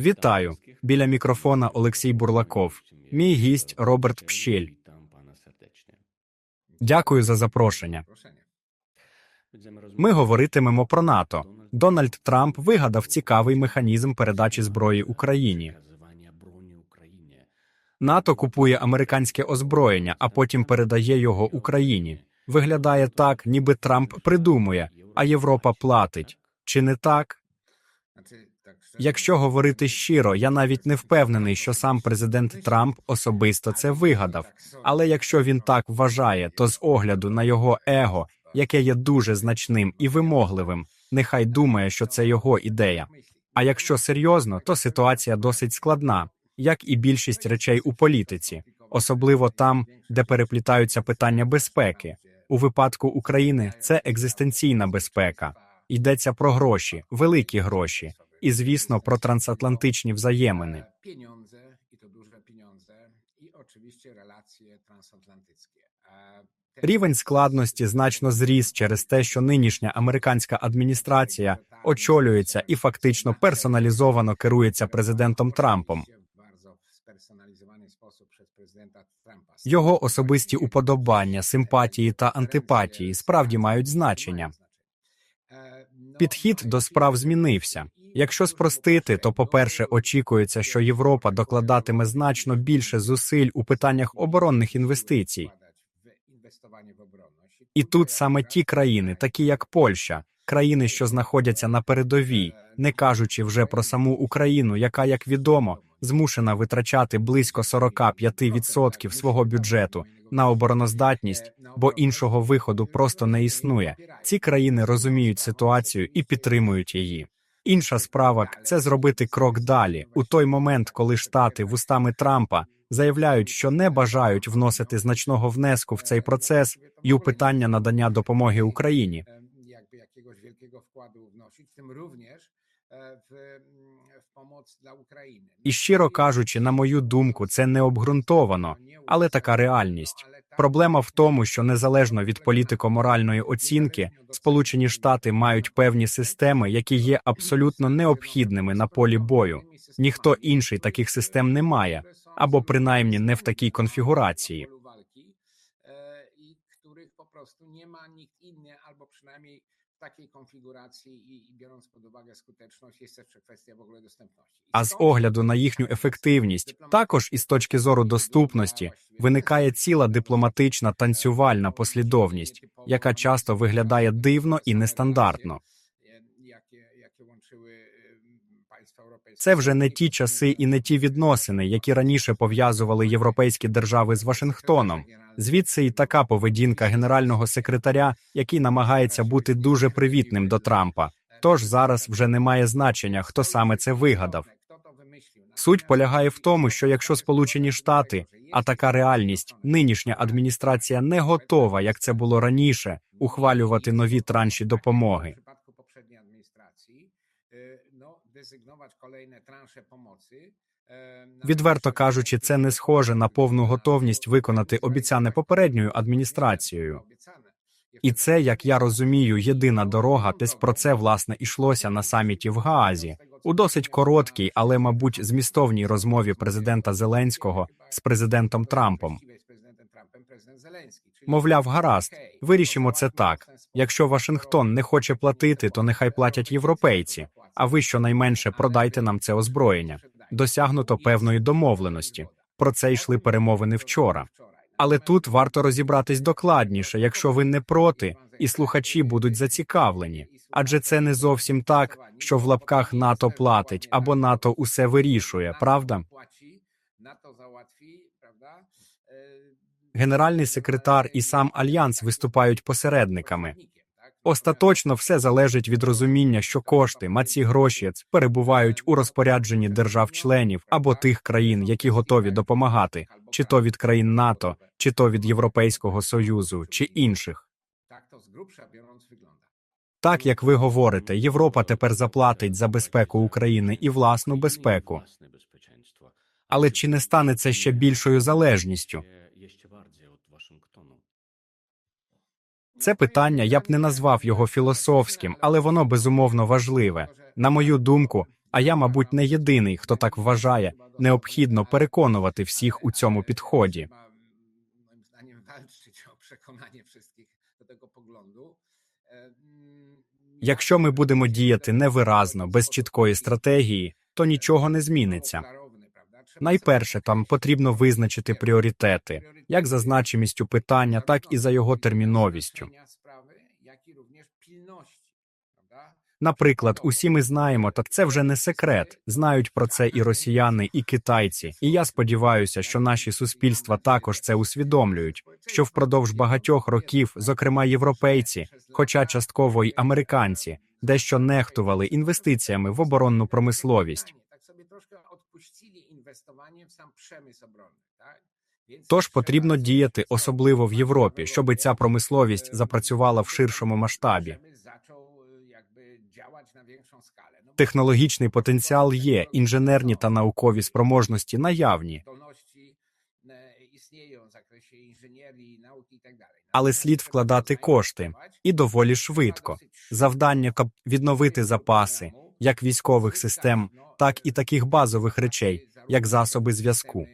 Вітаю біля мікрофона Олексій Бурлаков. Мій гість Роберт Пщель. Дякую за запрошення. Ми говоритимемо про НАТО. Дональд Трамп вигадав цікавий механізм передачі зброї Україні. НАТО купує американське озброєння, а потім передає його Україні. Виглядає так, ніби Трамп придумує, а Європа платить. Чи не так? Якщо говорити щиро, я навіть не впевнений, що сам президент Трамп особисто це вигадав. Але якщо він так вважає, то з огляду на його его, яке є дуже значним і вимогливим, нехай думає, що це його ідея. А якщо серйозно, то ситуація досить складна, як і більшість речей у політиці, особливо там, де переплітаються питання безпеки. У випадку України це екзистенційна безпека. Йдеться про гроші, великі гроші, і звісно про трансатлантичні взаємини. Рівень складності значно зріс через те, що нинішня американська адміністрація очолюється і фактично персоналізовано керується президентом Трампом. Його особисті уподобання, симпатії та антипатії справді мають значення. Підхід до справ змінився. Якщо спростити, то, по-перше, очікується, що Європа докладатиме значно більше зусиль у питаннях оборонних інвестицій. І тут саме ті країни, такі як Польща, країни, що знаходяться на передовій, не кажучи вже про саму Україну, яка, як відомо, змушена витрачати близько 45% свого бюджету на обороноздатність, бо іншого виходу просто не існує. Ці країни розуміють ситуацію і підтримують її. Інша справа це зробити крок далі у той момент, коли штати вустами Трампа заявляють, що не бажають вносити значного внеску в цей процес і у питання надання допомоги Україні. Mm, w pomoc dla Ukrainy. І щиро кажучи, на мою думку, це не обґрунтовано, але така реальність. Проблема в тому, що незалежно від політико-моральної оцінки, Сполучені Штати мають певні системи, які є абсолютно необхідними на полі бою. Ніхто інший таких систем не має, або принаймні не в такій конфігурації. polu walki e, i których takiej konfiguracji i, i biorąc pod uwagę skuteczność, jest jeszcze kwestia w ogóle dostępności. I з stąd огляду на їхню ефективність, також із точки зору доступності, виникає ціла дипломатична танцювальна послідовність, яка часто виглядає дивно і нестандартно. e, jakie, jakie łączyły e. Це вже не ті часи і не ті відносини, які раніше пов'язували європейські держави з Вашингтоном. Звідси і така поведінка генерального секретаря, який намагається бути дуже привітним до Трампа. Тож зараз вже немає значення, хто саме це вигадав. Суть полягає в тому, що якщо Сполучені Штати, а така реальність, нинішня адміністрація не готова, як це було раніше, ухвалювати нові транші допомоги. Відверто кажучи, це не схоже на повну готовність виконати обіцяне попередньою адміністрацією. І це, як я розумію, єдина дорога. Десь про це власне ішлося на саміті в Гаазі у досить короткій, але, мабуть, змістовній розмові президента Зеленського з президентом Трампом. Мовляв, гаразд, вирішимо це так. Якщо Вашингтон не хоче платити, то нехай платять європейці. А ви щонайменше продайте нам це озброєння. Досягнуто певної домовленості. Про це йшли перемовини вчора. Але тут варто розібратись докладніше, якщо ви не проти, і слухачі будуть зацікавлені. Адже це не зовсім так, що в лапках НАТО платить або НАТО усе вирішує, правда? Генеральний секретар і сам альянс виступають посередниками. Остаточно все залежить від розуміння, що кошти, маці гроші перебувають у розпорядженні держав-членів або тих країн, які готові допомагати, чи то від країн НАТО, чи то від Європейського союзу, чи інших. Так як ви говорите, Європа тепер заплатить за безпеку України і власну безпеку. Але чи не стане це ще більшою залежністю? Це питання я б не назвав його філософським, але воно безумовно важливе. На мою думку, А я, мабуть, не єдиний, хто так вважає. Необхідно переконувати всіх у цьому підході. Якщо ми будемо діяти невиразно, без чіткої стратегії, то нічого не зміниться. Найперше, там потрібно визначити пріоритети, як за значимістю питання, так і за його терміновістю. Наприклад, усі ми знаємо, та це вже не секрет. Знають про це і росіяни, і китайці. І я сподіваюся, що наші суспільства також це усвідомлюють. Що впродовж багатьох років, зокрема європейці, хоча частково й американці, дещо нехтували інвестиціями в оборонну промисловість. Тож trzeba потрібно діяти, особливо в Європі, щоб ця промисловість e, запрацювала в ширшому масштабі. bo Технологічний потенціал є, інженерні та наукові спроможності наявні, e, але слід вкладати кошти і доволі швидко. Завдання відновити запаси, як військових систем, так і таких базових речей, як засоби зв'язку.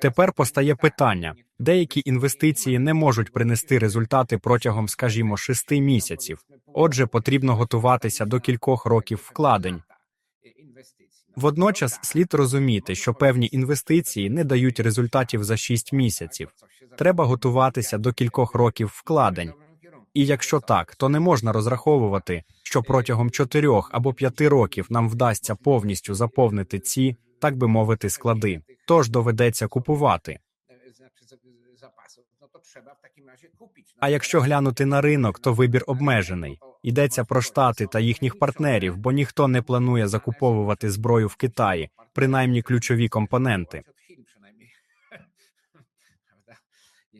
Тепер постає питання: деякі інвестиції не можуть принести результати протягом, скажімо, шести місяців. Отже, потрібно готуватися до кількох років вкладень. Водночас слід розуміти, що певні інвестиції не дають результатів за 6 місяців. Треба готуватися до кількох років вкладень. І якщо так, то не можна розраховувати, що протягом 4 або 5 років нам вдасться повністю заповнити ці, так би мовити, склади. Тож доведеться купувати. А якщо глянути на ринок, то вибір обмежений. Йдеться про штати та їхніх партнерів, бо ніхто не планує закуповувати зброю в Китаї, принаймні ключові компоненти.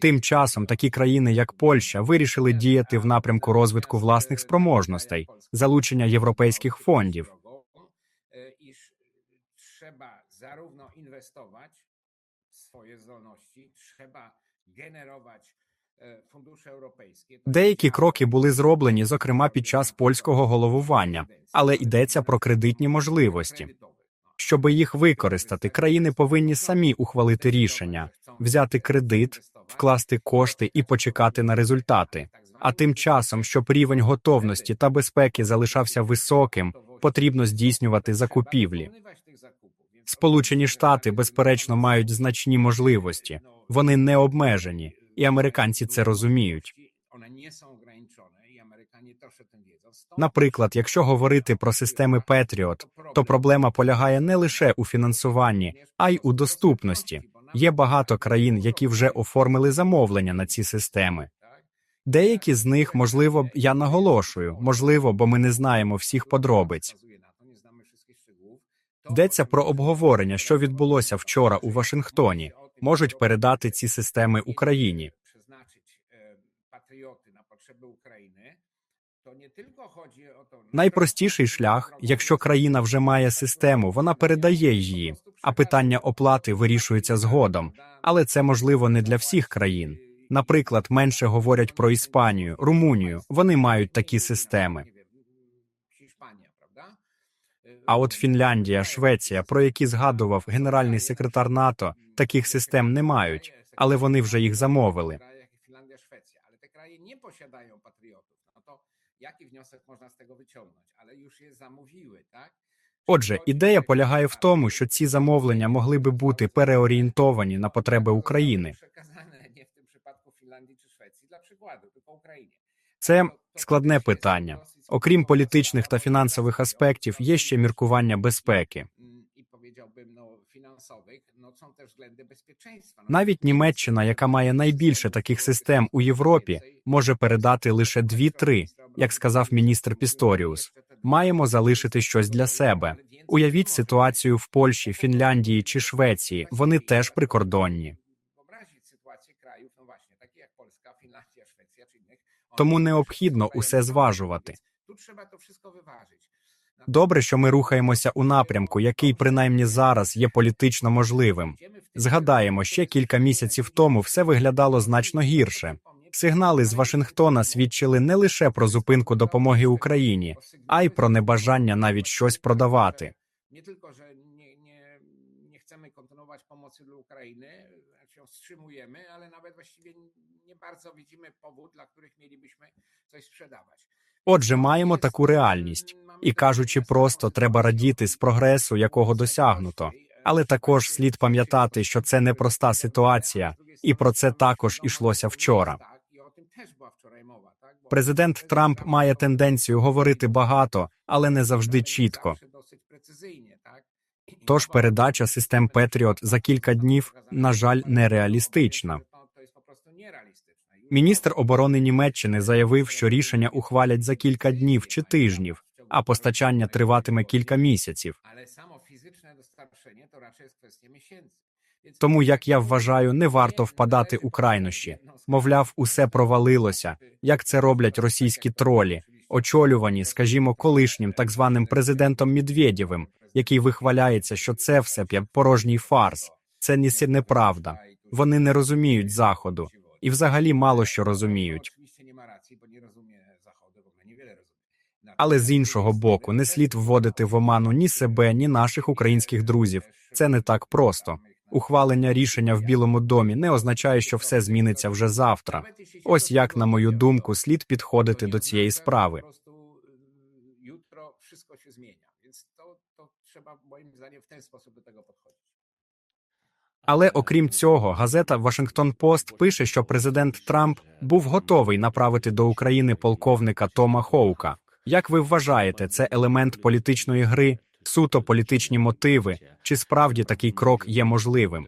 Тим часом такі країни, як Польща, вирішили діяти в напрямку розвитку власних спроможностей, залучення європейських фондів. Trzeba zarówno inwestować w swoje zdolności, trzeba generować e. Деякі кроки були зроблені, зокрема під час польського головування, але йдеться про кредитні можливості. Щоби їх використати, країни повинні самі ухвалити рішення, взяти кредит, вкласти кошти і почекати на результати. А тим часом, щоб рівень готовності та безпеки залишався високим, потрібно здійснювати закупівлі. Сполучені Штати, безперечно, мають значні можливості. Вони не обмежені, і американці це розуміють. Наприклад, якщо говорити про системи Петріот, то проблема полягає не лише у фінансуванні, а й у доступності. Є багато країн, які вже оформили замовлення на ці системи. Деякі з них, можливо, я наголошую, можливо, бо ми не знаємо всіх подробиць. Йдеться про обговорення, що відбулося вчора у Вашингтоні. Можуть передати ці системи Україні. Найпростіший шлях, якщо країна вже має систему, вона передає її, а питання оплати вирішується згодом. Але це можливо не для всіх країн. Наприклад, менше говорять про Іспанію, Румунію. Вони мають такі системи. А от Фінляндія, Швеція, про які згадував генеральний секретар НАТО, таких систем не мають, але вони вже їх замовили. Jaki wniosek można z tego wyciągnąć? Ale już je zamówiły, tak? Отже, ідея полягає в тому, що ці замовлення могли би бути переорієнтовані на потреби України. Це складне питання. Окрім політичних та фінансових аспектів, є ще міркування безпеки. Навіть Німеччина, яка має найбільше таких систем у Європі, може передати лише дві-три, як сказав міністр Пісторіус. Маємо залишити щось для себе. Уявіть ситуацію в Польщі, Фінляндії чи Швеції. Вони теж прикордонні. Тому необхідно усе зважувати. Добре, що ми рухаємося у напрямку, який принаймні зараз є політично можливим. Згадаємо, ще кілька місяців тому все виглядало значно гірше. Сигнали з Вашингтона свідчили не лише про зупинку допомоги Україні, а й про небажання навіть щось продавати. Nie tylko, że nie, nie, nie chcemy kontynuować pomocy dla Ukrainy, znaczy ją wstrzymujemy, ale nawet właściwie nie bardzo widzimy powód, dla których mielibyśmy coś sprzedawać. Отже, маємо таку реальність. І кажучи просто, треба радіти з прогресу, якого досягнуто. Але також слід пам'ятати, що це непроста ситуація, і про це також ішлося вчора. Президент Трамп має тенденцію говорити багато, але не завжди чітко. Тож передача систем Петріот за кілька днів, на жаль, нереалістична. Міністр оборони Німеччини заявив, що рішення ухвалять за кілька днів чи тижнів, а постачання триватиме кілька місяців. Тому, як я вважаю, не варто впадати у крайнощі. Мовляв, усе провалилося, як це роблять російські тролі, очолювані, скажімо, колишнім так званим президентом Медведєвим, який вихваляється, що це все порожній фарс. Це ніси неправда. Вони не розуміють заходу і взагалі мало що розуміють. Але з іншого боку, не слід вводити в оману ні себе, ні наших українських друзів. Це не так просто. Ухвалення рішення в Білому домі не означає, що все зміниться вже завтра. Ось як, на мою думку, слід підходити до цієї справи. Але окрім цього, газета Вашингтон Пост пише, що президент Трамп був готовий направити до України полковника Тома Хоука. Як ви вважаєте, це елемент політичної гри, суто політичні мотиви, чи справді такий крок є можливим?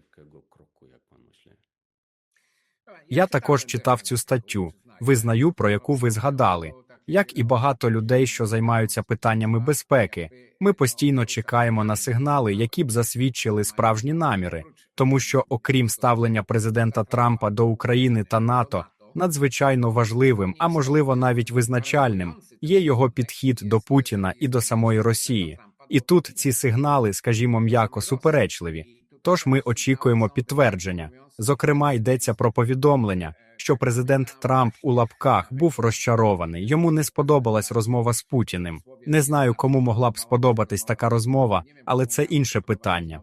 Я також читав цю статтю. Визнаю, про яку ви згадали. Як і багато людей, що займаються питаннями безпеки, ми постійно чекаємо на сигнали, які б засвідчили справжні наміри, тому що, окрім ставлення президента Трампа до України та НАТО, надзвичайно важливим, а можливо навіть визначальним, є його підхід до Путіна і до самої Росії. І тут ці сигнали, скажімо м'яко, суперечливі. Тож ми очікуємо підтвердження. Зокрема, йдеться про повідомлення, що президент Трамп у лапках був розчарований. Йому не сподобалась розмова з Путіним. Не знаю, кому могла б сподобатись така розмова, але це інше питання.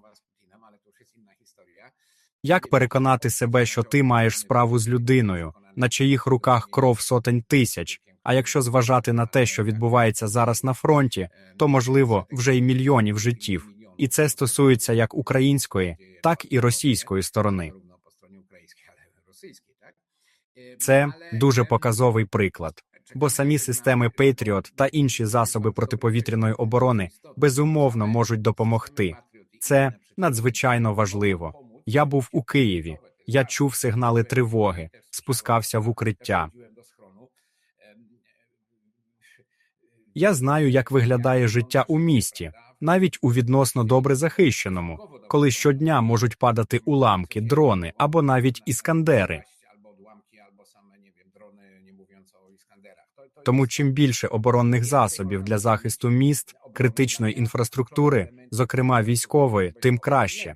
Як переконати себе, що ти маєш справу з людиною, на чиїх руках кров сотень тисяч? А якщо зважати на те, що відбувається зараз на фронті, то можливо вже й мільйонів життів. І це стосується як української, так і російської сторони. Це дуже показовий приклад, бо самі системи Patriot та інші засоби протиповітряної оборони безумовно можуть допомогти. Це надзвичайно важливо. Я був у Києві. Я чув сигнали тривоги, спускався в укриття. Я знаю, як виглядає життя у місті, навіть у відносно добре захищеному, коли щодня можуть падати уламки, дрони або навіть іскандери. Тому чим більше оборонних засобів для захисту міст, критичної інфраструктури, зокрема військової, тим краще.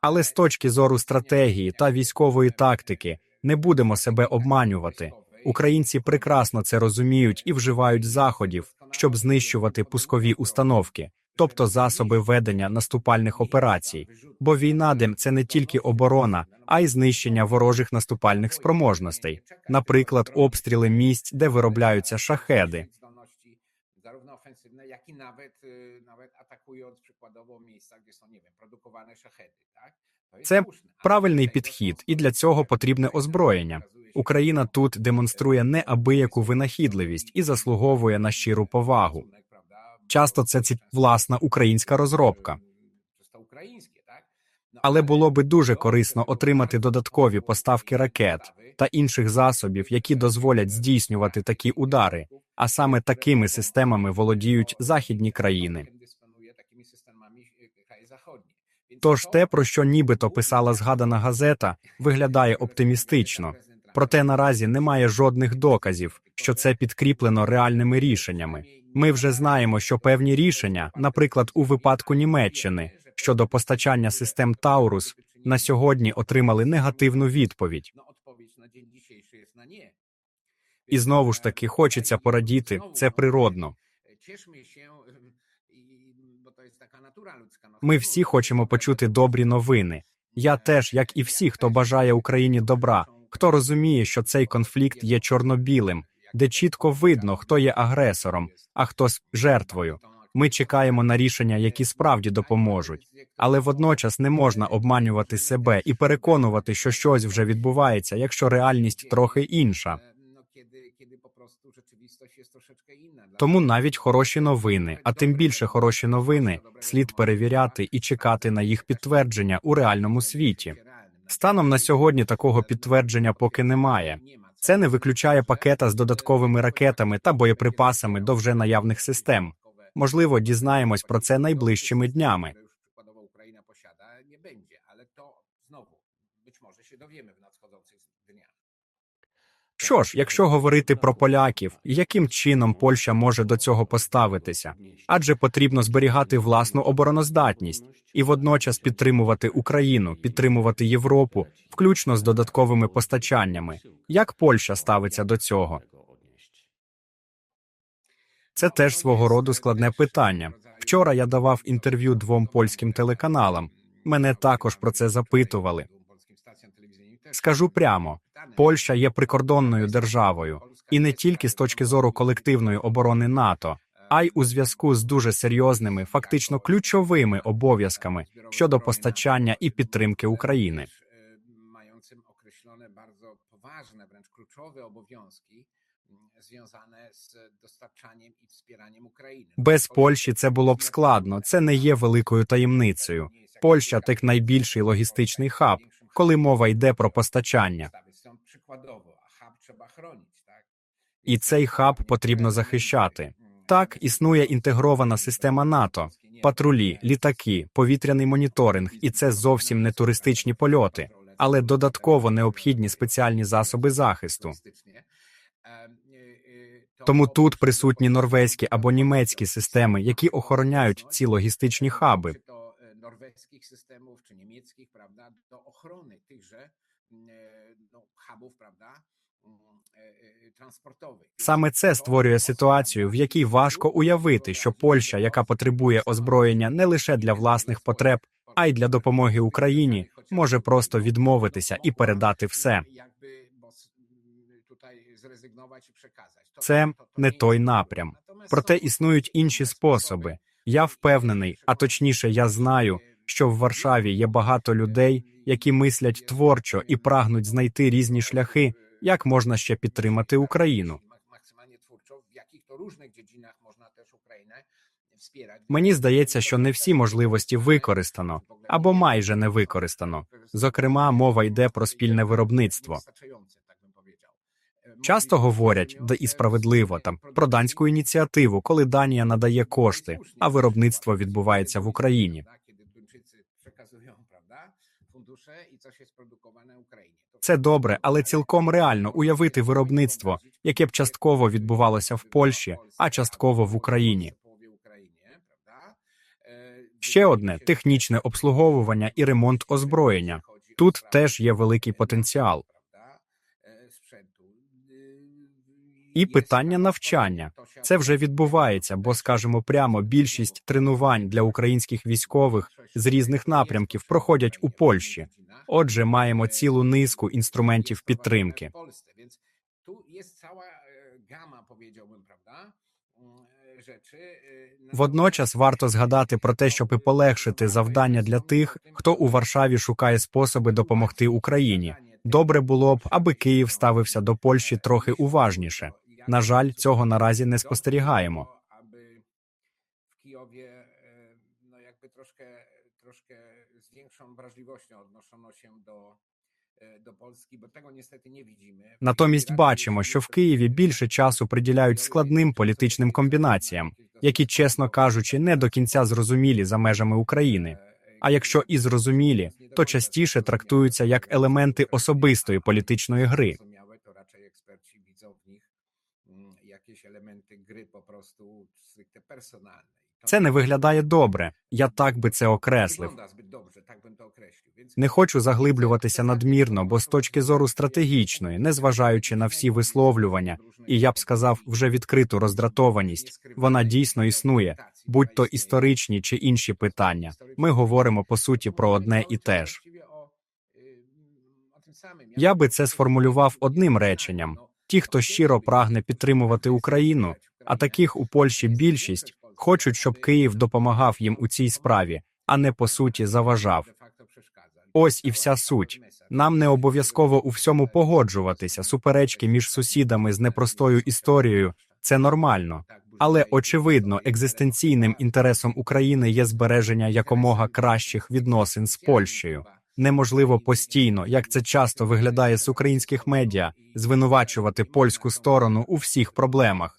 Але з точки зору стратегії та військової тактики не будемо себе обманювати. Українці прекрасно це розуміють і вживають заходів, щоб знищувати пускові установки, тобто засоби ведення наступальних операцій. Бо війна дим це не тільки оборона, а й знищення ворожих наступальних спроможностей, наприклад, обстріли місць, де виробляються шахеди. Ofensywne, jak i nawet, nawet atakując przykładowo miejsca, gdzie są, nie wiem, produkowane szachedy, tak? Це правильний підхід, і для цього потрібне озброєння. Україна тут демонструє неабияку винахідливість і заслуговує на щиру повагу. Часто це ці власна українська розробка. Але було би дуже корисно отримати додаткові поставки ракет та інших засобів, які дозволять здійснювати такі удари. А саме такими системами володіють західні країни. Тож те, про що нібито писала згадана газета, виглядає оптимістично. Проте наразі немає жодних доказів, що це підкріплено реальними рішеннями. Ми вже знаємо, що певні рішення, наприклад, у випадку Німеччини щодо постачання систем Таурус, на сьогодні отримали негативну відповідь. І знову ж таки хочеться порадіти, це природно. Ми всі хочемо почути добрі новини. Я теж, як і всі, хто бажає Україні добра, хто розуміє, що цей конфлікт є чорно-білим, де чітко видно, хто є агресором, а хто жертвою. Ми чекаємо на рішення, які справді допоможуть. Але водночас не можна обманювати себе і переконувати, що щось вже відбувається, якщо реальність трохи інша. Тому навіть хороші новини, а тим більше хороші новини, слід перевіряти і чекати на їх підтвердження у реальному світі. Станом на сьогодні такого підтвердження поки немає. Це не виключає пакета з додатковими ракетами та боєприпасами до вже наявних систем. Можливо, дізнаємось про це найближчими днями. Що ж, якщо говорити про поляків, яким чином Польща може до цього поставитися? Адже потрібно зберігати власну обороноздатність і водночас підтримувати Україну, підтримувати Європу, включно з додатковими постачаннями. Як Польща ставиться до цього? Це теж свого роду складне питання. Вчора я давав інтерв'ю двом польським телеканалам. Мене також про це запитували. Скажу прямо: Польща є прикордонною державою, і не тільки з точки зору колективної оборони НАТО, а й у зв'язку з дуже серйозними, фактично ключовими обов'язками щодо постачання і підтримки України. Związane z dostarczaniem i wspieraniem України. Без Польщі це було б складно. Це не є великою таємницею. Польща так найбільший логістичний хаб, коли мова йде про постачання. Przykładowo, a hub trzeba chronić, tak? І цей хаб потрібно захищати. Так існує інтегрована система НАТО, патрулі, літаки, повітряний моніторинг, і це зовсім не туристичні польоти, але додатково необхідні спеціальні засоби захисту. Тому тут присутні норвезькі або німецькі системи, які охороняють ці логістичні хаби. Systemów, czy niemieckich, prawda, do ochrony tychże mm, e, no, hubów, prawda, mm, e, e, transportowych. Саме це створює ситуацію, в якій важко уявити, що Польща, яка потребує озброєння не лише для власних потреб, а й для допомоги Україні, може просто відмовитися і передати все. Це to- to не той напрям. Проте існують інші способи. Я впевнений, а точніше, я знаю, що в Варшаві є багато людей, які мислять творчо і прагнуть знайти різні шляхи, як можна ще підтримати Україну. Мені здається, що не всі можливості використано або майже не використано. Зокрема, мова йде про спільне виробництво. Часто говорять, да і справедливо там про данську ініціативу, коли Данія надає кошти, а виробництво відбувається в Україні. Це добре, але цілком реально уявити виробництво, яке б частково відбувалося в Польщі, а частково в Україні. Ще одне технічне обслуговування і ремонт озброєння. Тут теж є великий потенціал. І питання навчання. Це вже відбувається, бо скажемо прямо, більшість тренувань для українських військових з різних напрямків проходять у Польщі. Отже, маємо цілу низку інструментів підтримки. Водночас варто згадати про те, щоб і полегшити завдання для тих, хто у Варшаві шукає способи допомогти Україні. Добре було б, аби Київ ставився до Польщі трохи уважніше. На жаль, цього наразі не спостерігаємо. Aby w Kijowie, e, no jakby troszkę, troszkę z większą wrażliwością odnoszono się do, e, do Polski, bo tego niestety nie widzimy. Натомість бачимо, що в Києві більше часу приділяють складним політичним комбінаціям, які, чесно кажучи, не до кінця зрозумілі за межами України. А якщо і зрозумілі, то частіше трактуються як елементи особистої політичної гри. Po prostu stricte personalnej. To Це не виглядає добре. Я так би це окреслив. Не хочу заглиблюватися надмірно, бо з точки зору стратегічної, незважаючи на всі висловлювання, і я б сказав вже відкриту роздратованість, вона дійсно існує, будь то історичні чи інші питання. Ми говоримо по суті про одне і те ж. Я би це сформулював одним реченням: ті, хто щиро прагне підтримувати Україну, а таких у Польщі більшість, хочуть, щоб Київ допомагав їм у цій справі, а не по суті заважав. Ось і вся суть. Нам не обов'язково у всьому погоджуватися. Суперечки між сусідами з непростою історією це нормально. Але очевидно, екзистенційним інтересом України є збереження якомога кращих відносин з Польщею. Неможливо постійно, як це часто виглядає з українських медіа, звинувачувати польську сторону у всіх проблемах.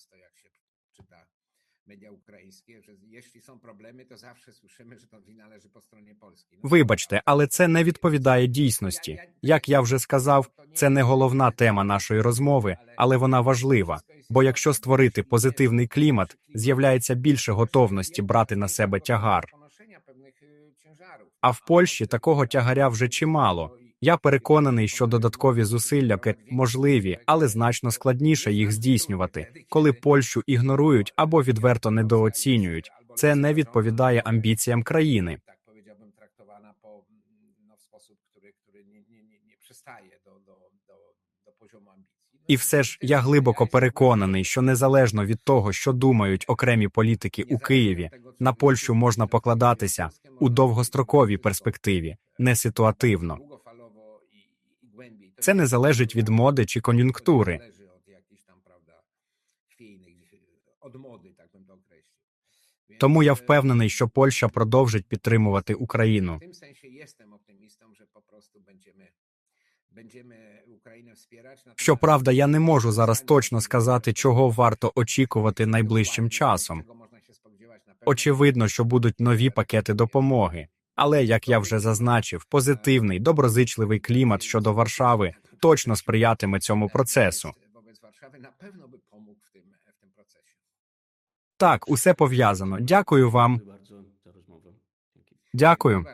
Вибачте, але це не відповідає дійсності. Як я вже сказав, це не головна тема нашої розмови, але вона важлива. Бо якщо створити позитивний клімат, з'являється більше готовності брати на себе тягар. А в Польщі такого тягаря вже чимало. Я переконаний, що додаткові зусилля можливі, але значно складніше їх здійснювати, коли Польщу ігнорують або відверто недооцінюють. Це не відповідає амбіціям країни. Sposób, który, który nie, nie, nie, nie przystaje do, do, do, do poziomu ambicji. І все ж я глибоко переконаний, що незалежно від того, що думають окремі політики у Києві, на Польщу можна покладатися у довгостроковій перспективі, не ситуативно. I, i. To Це не залежить від моди чи кон'юнктури. Тому я впевнений, що Польща продовжить підтримувати Україну. Po prostu będziemy, będziemy Ukrainę wspierać. Natomiast- Щоправда, я не можу зараз точно сказати, чого варто очікувати найближчим часом. Очевидно, що будуть нові пакети допомоги. Але як я вже зазначив, позитивний, доброзичливий клімат щодо Варшави точно сприятиме цьому процесу. Так, усе пов'язано. Дякую вам. Дякую.